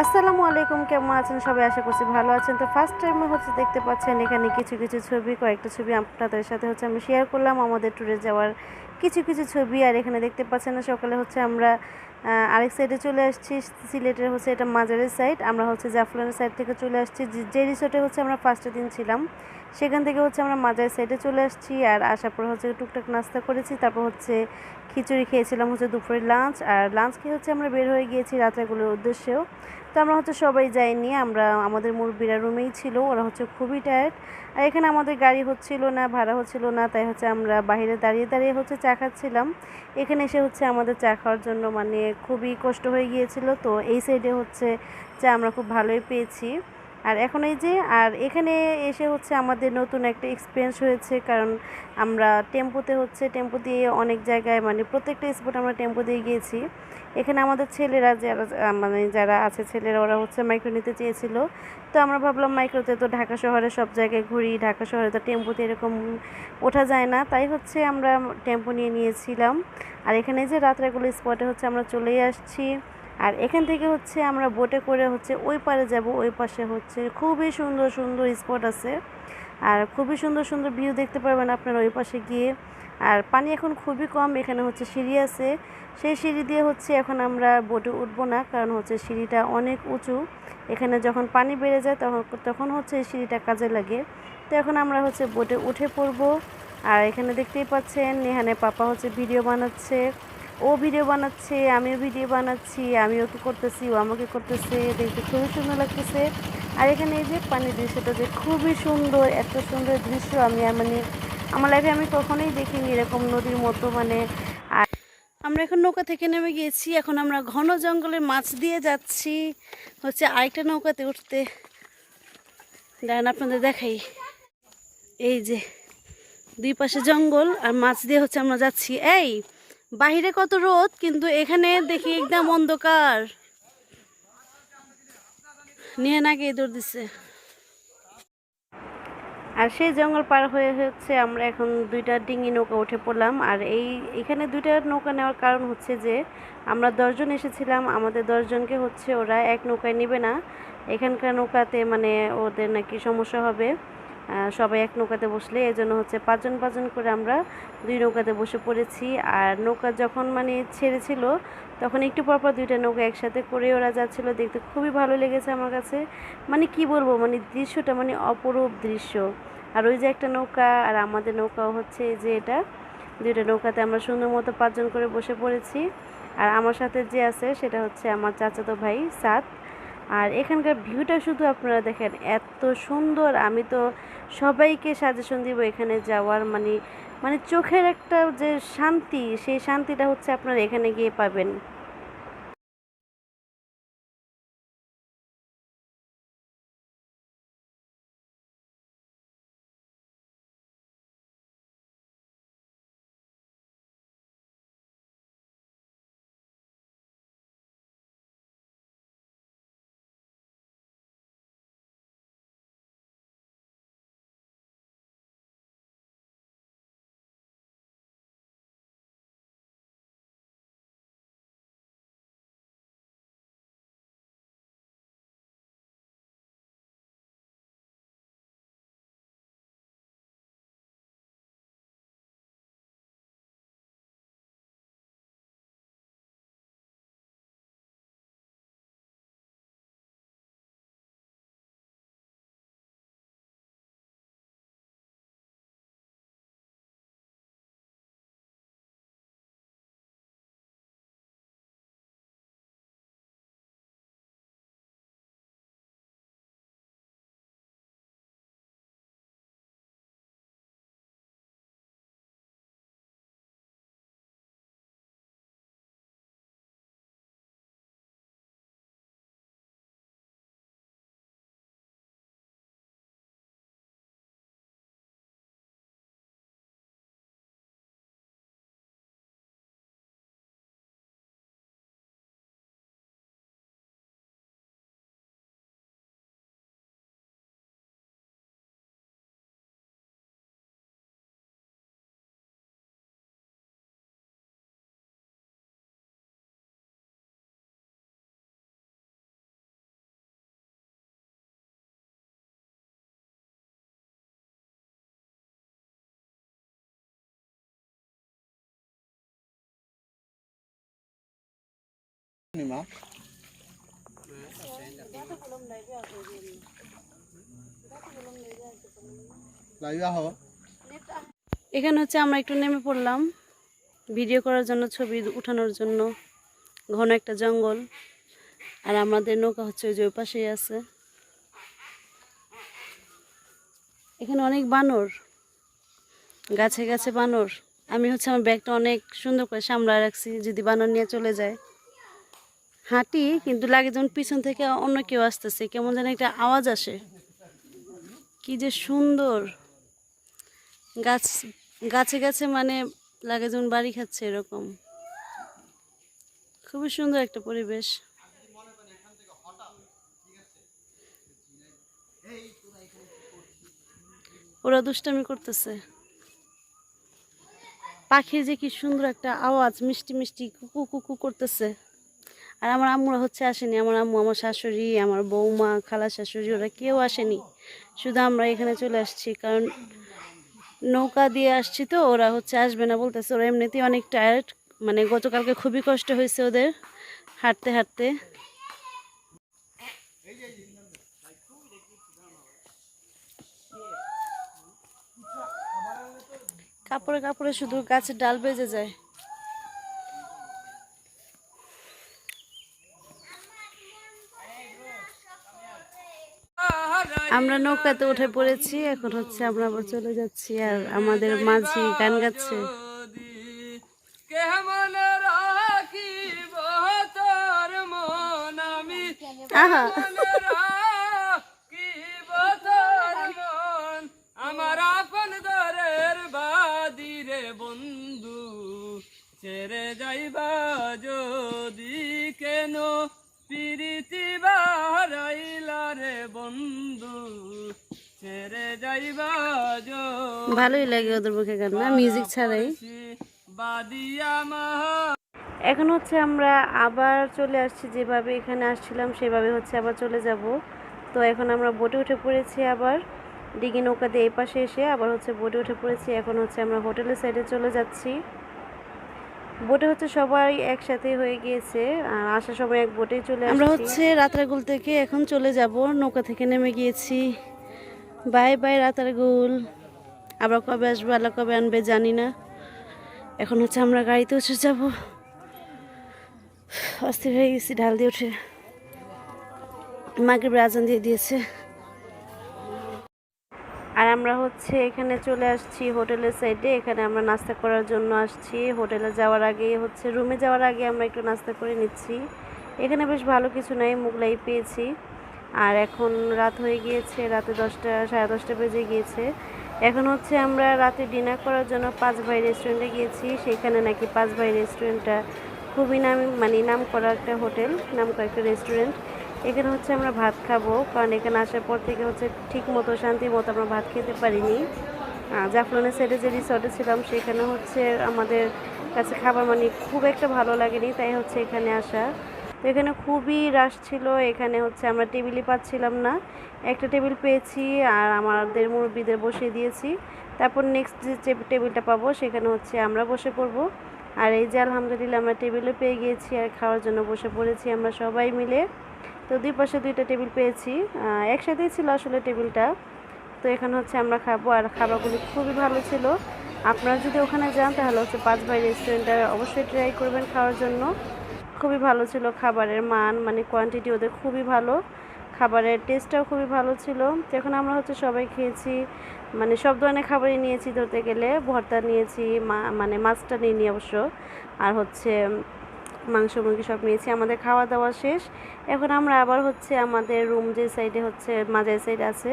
আসসালামু আলাইকুম, কেমন আছেন? সবাই আশা করছি ভালো আছেন। তো ফার্স্ট টাইমে হচ্ছে দেখতে পাচ্ছেন এখানে কিছু কিছু ছবি, কয়েকটা ছবি আপনাদের সাথে হচ্ছে আমি শেয়ার করলাম, আমাদের ট্যুরে যাওয়ার কিছু কিছু ছবি। আর এখানে দেখতে পাচ্ছেন না, সকালে হচ্ছে আমরা আরেক সাইডে চলে আসছি, সিলেটের হচ্ছে এটা মাজারের সাইড আমরা হচ্ছে জাফলনের সাইড থেকে চলে আসছি। যে- রিসোর্টে হচ্ছে আমরা ফার্স্টের দিন ছিলাম, সেখান থেকে হচ্ছে আমরা মাজারের সাইডে চলে আসছি। আর আসার পর হচ্ছে টুকটাক নাস্তা করেছি, তারপর হচ্ছে খিচুড়ি খেয়েছিলাম হচ্ছে দুপুরের লাঞ্চ আর লাঞ্চ খেয়ে হচ্ছে আমরা বের হয়ে গিয়েছি রাত্রেগুলোর উদ্দেশ্যেও। তো আমরা হচ্ছে সবাই যাইনি, আমরা আমাদের মুরব্বীরা রুমেই ছিল, ওরা হচ্ছে খুবই টায়ার্ড আর এখানে আমাদের গাড়ি হচ্ছিল না, ভাড়া হচ্ছিল না, তাই হচ্ছে আমরা বাহিরে দাঁড়িয়ে দাঁড়িয়ে হচ্ছে চা খাচ্ছিলাম। এখানে এসে হচ্ছে আমাদের চা খাওয়ার জন্য মানে খুবই কষ্ট হয়ে গিয়েছিল, তো এই সাইডে হচ্ছে চা আমরা খুব ভালোই পেয়েছি। আর এখন এই যে, আর এখানে এসে হচ্ছে আমাদের নতুন একটা এক্সপিরিয়েন্স হয়েছে, কারণ আমরা টেম্পোতে হচ্ছে, টেম্পো দিয়ে অনেক জায়গায় মানে প্রত্যেকটা স্পট আমরা টেম্পো দিয়ে গিয়েছি। এখানে আমাদের ছেলেরা যারা মানে যারা আছে ছেলেরা, ওরা হচ্ছে মাইক্রো নিতে চেয়েছিল। তো আমরা ভাবলাম মাইক্রোতে তো ঢাকা শহরে সব জায়গায় ঘুরি, ঢাকা শহরে তো টেম্পোতে এরকম ওঠা যায় না। তাই হচ্ছে আমরা টেম্পো নিয়ে নিয়েছিলাম। আর এখানে যে রাত্রেগুলো স্পটে হচ্ছে আমরা চলেই আসছি। আর এখান থেকে হচ্ছে আমরা বোটে করে হচ্ছে ওই পারে যাব, ওই পাশে হচ্ছে খুবই সুন্দর সুন্দর স্পট আছে। আর খুবই সুন্দর সুন্দর ভিউ দেখতে পারবেন আপনারা ওই পাশে গিয়ে। আর পানি এখন খুবই কম, এখানে হচ্ছে সিঁড়ি আছে। সেই সিঁড়ি দিয়ে হচ্ছে এখন আমরা বোটে উঠবো না, কারণ হচ্ছে সিঁড়িটা অনেক উঁচু। এখানে যখন পানি বেড়ে যায় তখন তখন হচ্ছে এই সিঁড়িটা কাজে লাগে। তো এখন আমরা হচ্ছে বোটে উঠে পড়ব। আর এখানে দেখতেই পাচ্ছেন নেহানে পাপা হচ্ছে ভিডিও বানাচ্ছে। ও ভিডিও বানাচ্ছে, আমিও ভিডিও বানাচ্ছি আমি ওকে করতেছি, ও আমাকে করতেছে, দেখতে খুবই সুন্দর লাগতেছে। আর এখানে এই যে পানির দৃশ্যটা যে খুবই সুন্দর, এত সুন্দর দৃশ্য আমি মানে আমার লাইফে আমি কখনোই দেখিনি এরকম নদীর মতো মানে আর আমরা এখন নৌকা থেকে নেমে গিয়েছি, এখন আমরা ঘন জঙ্গলের মাছ দিয়ে যাচ্ছি, হচ্ছে আরেকটা নৌকাতে উঠতে। দাঁড়ান, আপনাদের দেখাই। এই যে দুই পাশে জঙ্গল, আর মাছ দিয়ে হচ্ছে আমরা যাচ্ছি। এই বাহিরে কত রোদ, কিন্তু এখানে দেখি একদম অন্ধকার। নিয়ে নাকি দৌড় দিচ্ছে আর সেই জঙ্গল পার হয়ে হচ্ছে আমরা এখন দুইটা ডিঙি নৌকা উঠে পড়লাম। আর এই, এখানে দুইটা নৌকা নেওয়ার কারণ হচ্ছে যে, আমরা দশজন এসেছিলাম। আমাদের দশজনকে হচ্ছে ওরা এক নৌকায় নেবে না। এখানকার নৌকাতে মানে ওদের নাকি সমস্যা হবে। সবাই এক নৌকাতে বসলে এজন্য হচ্ছে পাঁচজন পাঁচজন করে আমরা দুই নৌকাতে বসে পড়েছি। আর নৌকা যখন মানে ছেড়েছিল, তখন একটু পর পর দুইটা নৌকা একসাথে করে ওরা যাচ্ছিল। দেখতে খুবই ভালো লেগেছে আমার কাছে। মানে কি বলব মানে দৃশ্যটা মানে অপরূপ দৃশ্য। আর ওই যে একটা নৌকা, আর আমাদের নৌকাও হচ্ছে যে এটা। দুইটা নৌকাতে আমরা সুন্দর মতো পাঁচজন করে বসে পড়েছি। আর আমার সাথে যে আছে, সেটা হচ্ছে আমার চাচাতো ভাই সাত। আর এখানকার ভিউটা শুধু আপনারা দেখেন, এত সুন্দর। আমি তো সবাইকে সাজেশন দিব এখানে যাওয়ার মানে মানে চোখের একটা যে শান্তি, সেই শান্তিটা হচ্ছে আপনারা এখানে গিয়ে পাবেন। এখানে হচ্ছে আমরা একটু নেমে পড়লাম। ভিডিও করার জন্য, ছবি উঠানোর জন্য। ঘন একটা জঙ্গল। আর আমাদের নৌকা হচ্ছে ওই যে ওই পাশেই আছে। এখানে অনেক বানর। গাছে গাছে বানর। আমি হচ্ছে আমার ব্যাগটা অনেক সুন্দর করে সামলায় রাখছি, যদি বানর নিয়ে চলে যায়। হাঁটি, কিন্তু লাগে যেমন পিছন থেকে অন্য কেউ আসতেছে, কেমন যেন একটা আওয়াজ আসে। কি যে সুন্দর। গাছ, গাছে গাছে মানে লাগে যেমন বাড়ি খাচ্ছে এরকম। খুবই সুন্দর একটা পরিবেশ। ওরা দুষ্টামি করতেছে। পাখির যে কি সুন্দর একটা আওয়াজ, মিষ্টি মিষ্টি কুকু কুকু করতেছে। আর আমার আম্মুরা হচ্ছে আসেনি, আমার আম্মু, আমার শাশুড়ি, আমার বৌমা, খালা শাশুড়ি, ওরা কেউ আসেনি। শুধু আমরা এখানে চলে আসছি, কারণ নৌকা দিয়ে আসছি তো, ওরা হচ্ছে আসবে না বলতেছে। ওরা এমনিতেই অনেক টায়ার্ড মানে গতকালকে খুবই কষ্ট হয়েছে ওদের হাঁটতে হাঁটতে। কাপড়ে কাপড়ে শুধু গাছের ডাল বেজে যায়। আমরা নৌকাতে উঠে পড়েছি, এখন হচ্ছে আমরা আবার চলে যাচ্ছি আর আমাদের মাঝি গান গাচ্ছে। আহা। ভালোই লাগে ওদের মুখে গান না? মিউজিক ছাড়াই। বাদিয়া মা এখন হচ্ছে আমরা আবার চলে আসছি যেভাবে এখানে আসছিলাম সেভাবে হচ্ছে আবার চলে যাব। তো এখন আমরা বোটে উঠে পড়েছি আবার। ডিগি নৌকা দিয়ে এই পাশে এসে আবার হচ্ছে বোটে উঠে পড়েছি। এখন হচ্ছে আমরা হোটেলের সাইডে চলে যাচ্ছি। বোটে হচ্ছে সবাই একসাথে হয়ে গিয়েছে আর আসার সময় এক বোটেই চলে আমরা হচ্ছে রাতারগুল থেকে এখন চলে যাব। নৌকা থেকে নেমে গিয়েছি। বাই বাই রাতারগুল আবার কবে আসবে, আল্লাহ কবে আনবে জানি না। এখন হচ্ছে আমরা গাড়িতে উঠে যাব। অস্থির হয়ে গেছি, ঢাল দিয়ে উঠে। মাকে আজান দিয়ে দিয়েছে। আর আমরা হচ্ছে এখানে চলে আসছি হোটেলের সাইডে এখানে আমরা নাস্তা করার জন্য আসছি। হোটেলে যাওয়ার আগে হচ্ছে রুমে যাওয়ার আগে আমরা একটু নাস্তা করে নিচ্ছি। এখানে বেশ ভালো কিছু নাই, মুগলাই পেয়েছি। আর এখন রাত হয়ে গিয়েছে, রাতে দশটা, সাড়ে দশটা বেজে গিয়েছে। এখন হচ্ছে আমরা রাতে ডিনার করার জন্য পাঁচ ভাই রেস্টুরেন্টে গিয়েছি। সেখানে নাকি পাঁচ ভাই রেস্টুরেন্টটা খুবই নাম মানে নাম করা একটা হোটেল, নাম করা একটা রেস্টুরেন্ট এখানে হচ্ছে আমরা ভাত খাব, কারণ এখানে আসার পর থেকে হচ্ছে ঠিক মতো শান্তি মতো আমরা ভাত খেতে পারিনি। জাফলনের সাইডে যে রিসর্টে ছিলাম, সেখানে হচ্ছে আমাদের কাছে খাবার মানে খুব একটা ভালো লাগেনি, তাই হচ্ছে এখানে আসা। তো এখানে খুবই রাশ ছিল, এখানে হচ্ছে আমরা টেবিলই পাচ্ছিলাম না। একটা টেবিল পেয়েছি আর আমাদের মুরব্বীদের বসিয়ে দিয়েছি। তারপর নেক্সট যে টেবিলটা পাবো, সেখানে হচ্ছে আমরা বসে পড়ব। আর এই যে আলহামদুলিল্লাহ আমরা টেবিলও পেয়ে গিয়েছি আর খাওয়ার জন্য বসে পড়েছি আমরা সবাই মিলে। তো দুই পাশে দুইটা টেবিল পেয়েছি একসাথেই ছিল আসলে টেবিলটা তো এখানে হচ্ছে আমরা খাব আর খাবারগুলি খুবই ভালো ছিল। আপনারা যদি ওখানে যান, তাহলে হচ্ছে পাঁচ ভাই রেস্টুরেন্টটা অবশ্যই ট্রাই করবেন খাওয়ার জন্য। খুবই ভালো ছিল খাবারের মান মানে কোয়ান্টিটি ওদের খুবই ভালো। খাবারের টেস্টটাও খুবই ভালো ছিল। তো এখন আমরা হচ্ছে সবাই খেয়েছি মানে সব ধরনের খাবারই নিয়েছি ধরতে গেলে। ভর্তা নিয়েছি মানে মাছটা নিয়ে নিয়ে অবশ্য। আর হচ্ছে মাংস, মুরগি সব নিয়েছি, আমাদের খাওয়া দাওয়া শেষ। এখন আমরা আবার হচ্ছে আমাদের রুম যে সাইডে হচ্ছে মাজার সাইড আছে,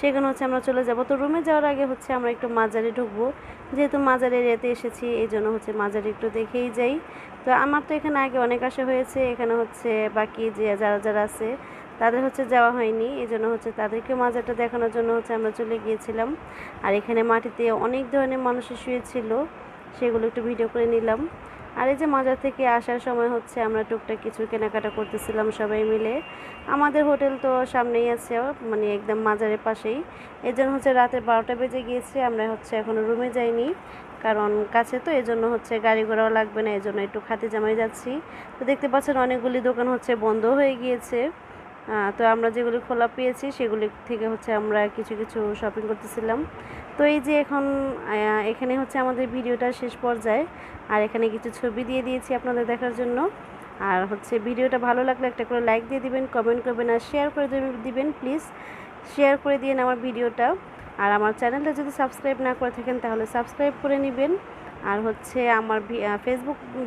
সেখানে হচ্ছে আমরা চলে যাব। তো রুমে যাওয়ার আগে হচ্ছে আমরা একটু মাজারে ঢুকবো। যেহেতু মাজার এরিয়াতে এসেছি, এই জন্য হচ্ছে মাজারে একটু দেখেই যাই। তো আমার তো এখানে আগে অনেক আসা হয়েছে, এখানে হচ্ছে বাকি যে যারা যারা আছে, তাদের হচ্ছে যাওয়া হয়নি। এই জন্য হচ্ছে তাদেরকে মাজারটা দেখানোর জন্য হচ্ছে আমরা চলে গিয়েছিলাম। আর এখানে মাটিতে অনেক ধরনের মানুষের শুয়েছিল সেগুলো একটু ভিডিও করে নিলাম। আর এই যে মাজার থেকে আসার সময় হচ্ছে আমরা টুকটাক কিছু কেনাকাটা করতেছিলাম সবাই মিলে। আমাদের হোটেল তো সামনেই আছে মানে একদম মাজারের পাশেই। এই জন্য হচ্ছে রাতের বারোটা বেজে গিয়েছে, আমরা হচ্ছে এখনও রুমে যাইনি। কারণ কাছে তো, এই জন্য হচ্ছে গাড়ি ঘোড়াও লাগবে না, এই জন্য একটু খাতে জামাই যাচ্ছি। তো দেখতে পাচ্ছেন অনেকগুলি দোকান হচ্ছে বন্ধ হয়ে গিয়েছে। তো আমরা যেগুলি খোলা পেয়েছি, সেগুলি থেকে হচ্ছে আমরা কিছু কিছু শপিং করতেছিলাম। তো এই যে এখন এখানে হচ্ছে আমাদের ভিডিওটা শেষ পর্যায়ে, আর এখানে কিছু ছবি দিয়ে দিয়েছি আপনাদের দেখার জন্য। আর হচ্ছে ভিডিওটা ভালো লাগলে একটা করে লাইক দিয়ে দিবেন কমেন্ট করবেন আর শেয়ার করে দিবেন- প্লিজ শেয়ার করে দিন আমার ভিডিওটা। আর আমার চ্যানেলটা যদি সাবস্ক্রাইব না করে থাকেন, তাহলে সাবস্ক্রাইব করে নেবেন। আর হচ্ছে আমার ফেসবুক